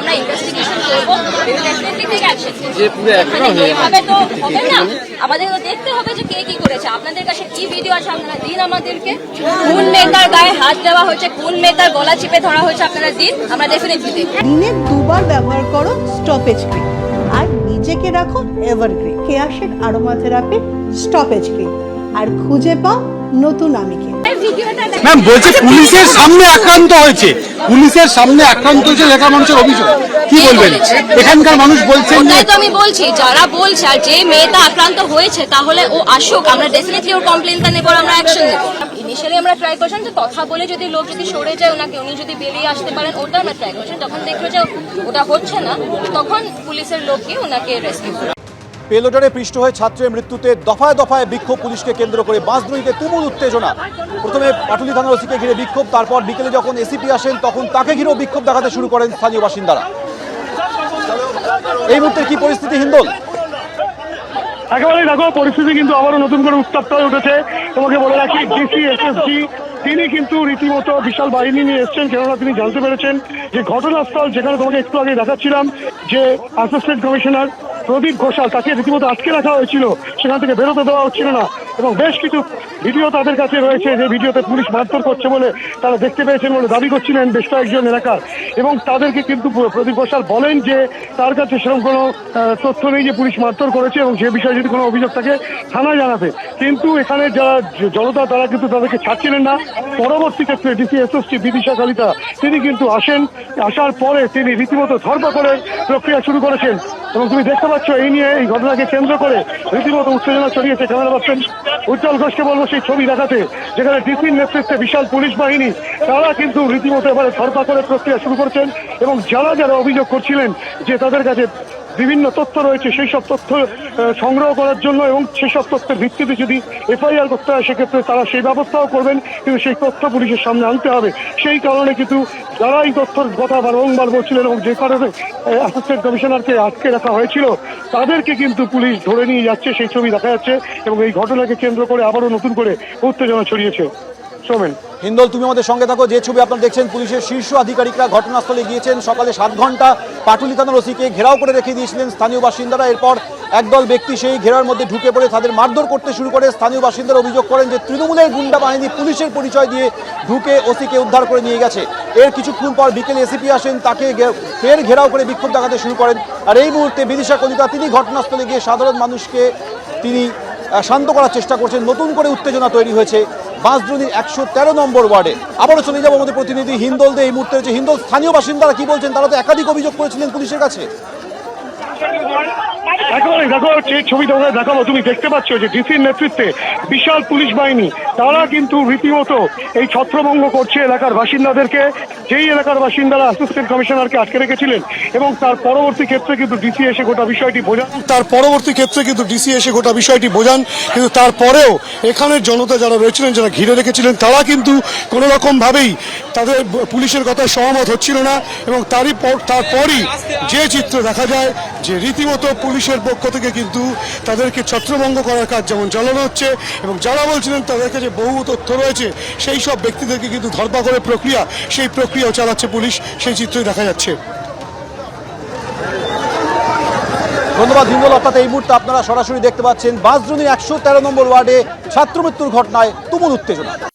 আমরা ইনভেস্টিগেশন করব। দুবার ব্যবহার করো স্টপেজ ক্রিম আর নিজেকে রাখো এভারগ্রিন আরও আরোমা থেরাপি স্টপেজ ক্রিম আর খুঁজে পাও নতুন আমিকে। ম্যাম বলছে পুলিশের সামনে আক্রান্ত হয়েছে। পুলিশের সামনে আক্রান্ত হয়েছে লেখা মানুষের অভিযোগ। কি বলবেন? এখানকার মানুষ বলছেন তো আমি বলছি যারা বলছে আর যে মেয়েটা আক্রান্ত হয়েছে তাহলে ও আসুক আমরা ডেফিনেটলি ওর কমপ্লেনটা নেব আমরা অ্যাকশন নেব। ইনিশিয়ালি আমরা ট্রাই করছিলাম যে কথা বলে যদি লোক যদি সরে যায় ওনাকে উনি যদি বেরিয়ে আসতে পারেন ওটা আমরা ট্রাই করছি তখন দেখল যে ওটা হচ্ছে না। তখন পুলিশের লোক গিয়ে ওনাকে রেস্কিউ করে পেলোডারে পৃষ্ঠ হয়ে ছাত্রের মৃত্যুতে দফায় দফায় বিক্ষোভ পুলিশকে কেন্দ্র করে বাঁশদ্রুইতে তুমুল উত্তেজনা। প্রথমে পাটুলি থানার ওসিকে ঘিরে বিক্ষোভ, তারপর বিকেলে যখন এসিপি আসেন তখন তাকে ঘিরেও বিক্ষোভ দেখাতে শুরু করেন স্থানীয় বাসিন্দারা। এই মুহূর্তে কি পরিস্থিতি, হিন্দোল? একেবারেই দেখো, পরিস্থিতি কিন্তু আবারও নতুন করে উত্তপ্ত হয়ে উঠেছে। তোমাকে বলে রাখি ডিসি এসএসজি তিনি কিন্তু রীতিমতো বিশাল বাহিনী নিয়ে এসছেন, কেননা তিনি জানতে পেরেছেন যে ঘটনাস্থল যেখানে তোমাকে একটু আগে দেখাচ্ছিলাম যে অ্যাসিস্ট্যান্ট কমিশনার প্রদীপ ঘোষাল, তাকে রীতিমতো আটকে রাখা হয়েছিল, সেখান থেকে বেরোতে দেওয়া হচ্ছিল না। এবং বেশ কিছু ভিডিও তাদের কাছে রয়েছে, যে ভিডিওতে পুলিশ মারধর করছে বলে তারা দেখতে পেয়েছেন বলে দাবি করছিলেন বেশ কয়েকজন এলাকার। এবং তাদেরকে কিন্তু প্রদীপ ঘোষাল বলেন যে তার কাছে সেরকম কোনো তথ্য নেই যে পুলিশ মারধর করেছে এবং সে বিষয়ে যদি কোনো অভিযোগ থাকে থানায় জানাতে কিন্তু এখানে যারা জনতা, তারা কিন্তু তাদেরকে ছাড়ছিলেন না। পরবর্তী ক্ষেত্রে ডিসি এসএসটি বিদিশা কালিতা তিনি কিন্তু আসেন, আসার পরে তিনি রীতিমতো ধরপাকড়ের প্রক্রিয়া শুরু করেছেন। এবং তুমি দেখতে পাচ্ছ, এই নিয়ে এই ঘটনাকে কেন্দ্র করে রীতিমতো উত্তেজনা ছড়িয়েছে ক্যামেরা পাচ্ছেন উজ্জ্বল ঘোষকে বলব সেই ছবি দেখাতে, যেখানে ডিসির নেতৃত্বে বিশাল পুলিশ বাহিনী, তারা কিন্তু রীতিমতো এবারে ধরপাকড়ের প্রক্রিয়া শুরু করছেন এবং যারা যারা অভিযোগ করছিলেন যে তাদের কাছে বিভিন্ন তথ্য রয়েছে, সেই সব তথ্য সংগ্রহ করার জন্য এবং সেই সব তথ্যের ভিত্তিতে যদি এফআইআর করতে হয়, সেক্ষেত্রে তারা সেই ব্যবস্থাও করবেন, কিন্তু সেই তথ্য পুলিশের সামনে আনতে হবে। সেই কারণে কিন্তু যারা এই তথ্যের কথা বারংবার বলছিলেন এবং যে কারণে অ্যাসিস্ট্যান্ট কমিশনারকে আটকে রাখা হয়েছিল, তাদেরকে কিন্তু পুলিশ ধরে নিয়ে যাচ্ছে, সেই ছবি দেখা যাচ্ছে এবং এই ঘটনাকে কেন্দ্র করে আবারও নতুন করে উত্তেজনা ছড়িয়েছে। সোমেন হিন্দোল, তুমি আমাদের সঙ্গে থাকো। যে ছবি আপনারা দেখছেন, পুলিশের শীর্ষ আধিকারিকরা ঘটনাস্থলে গিয়েছেন। সকালে সাত ঘণ্টা পাটুলি থানার ওসিকে ঘেরাও করে রেখে দিয়েছিলেন স্থানীয় বাসিন্দারা। এরপর একদল ব্যক্তি সেই ঘেরার মধ্যে ঢুকে পড়ে তাদের মারধর করতে শুরু করে। স্থানীয় বাসিন্দারা অভিযোগ করেন যে, তৃণমূলের গুন্ডা বাহিনী পুলিশের পরিচয় দিয়ে ঢুকে ওসিকে উদ্ধার করে নিয়ে গেছে। এর কিছুক্ষণ পর বিকেলে এসিপি আসেন, তাকে ফের ঘেরাও করে বিক্ষোভ দেখাতে শুরু করেন। আর এই মুহূর্তে বিদিশা কলিতা, তিনি ঘটনাস্থলে গিয়ে সাধারণ মানুষকে তিনি শান্ত করার চেষ্টা করছেন। নতুন করে উত্তেজনা তৈরি হয়েছে। বাঁশদ্রুনির একশো তেরো নম্বর ওয়ার্ডে। আবারও চলে যাব আমাদের প্রতিনিধি হিন্দল দে এই মুহূর্তে রয়েছে হিন্দল স্থানীয় বাসিন্দারা কি বলছেন? তারা তো একাধিক অভিযোগ করেছিলেন পুলিশের কাছে। একেবারে দেখো, যে ছবি দেখাবো, তুমি দেখতে পাচ্ছ যে ডিসির নেতৃত্বে বিশাল পুলিশ বাহিনী, তারা কিন্তু রীতিমতো এই ছত্রভঙ্গ করছে এলাকার বাসিন্দাদেরকে, যেই এলাকার বাসিন্দারা অ্যাসিস্ট্যান্ট কমিশনারকে আটকে রেখেছিলেন, এবং তার পরবর্তী ক্ষেত্রে কিন্তু ডিসি এসে গোটা বিষয়টি বোঝান। তার পরবর্তী ক্ষেত্রে কিন্তু ডিসি এসে গোটা বিষয়টি বোঝান, কিন্তু তারপরেও এখানের জনতা যারা রয়েছিলেন, যারা ঘিরে রেখেছিলেন, তারা কিন্তু কোনো রকম ভাবেই তাদের পুলিশের কথায় সহমত হচ্ছিল না, এবং তারই পর, তারপরই যে চিত্র দেখা যায়, যে রীতিমতো পুলিশের পক্ষ থেকে কিন্তু তাদেরকে ছত্রভঙ্গ করার কাজ যেমন চালানো হচ্ছে এবং যারা বলছিলেন তাদের কাছে বহু তথ্য রয়েছে, সেই সব ব্যক্তিদেরকে কিন্তু ধরপাকড়ের প্রক্রিয়া, সেই প্রক্রিয়াও চালাচ্ছে পুলিশ, সেই চিত্রই দেখা যাচ্ছে। ধন্যবাদ হিন্দল অর্থাৎ এই মুহূর্তে আপনারা সরাসরি দেখতে পাচ্ছেন বাঁশদ্রুনির একশো তেরো নম্বর ওয়ার্ডে ছাত্র মৃত্যুর ঘটনায় তুমুল উত্তেজনা।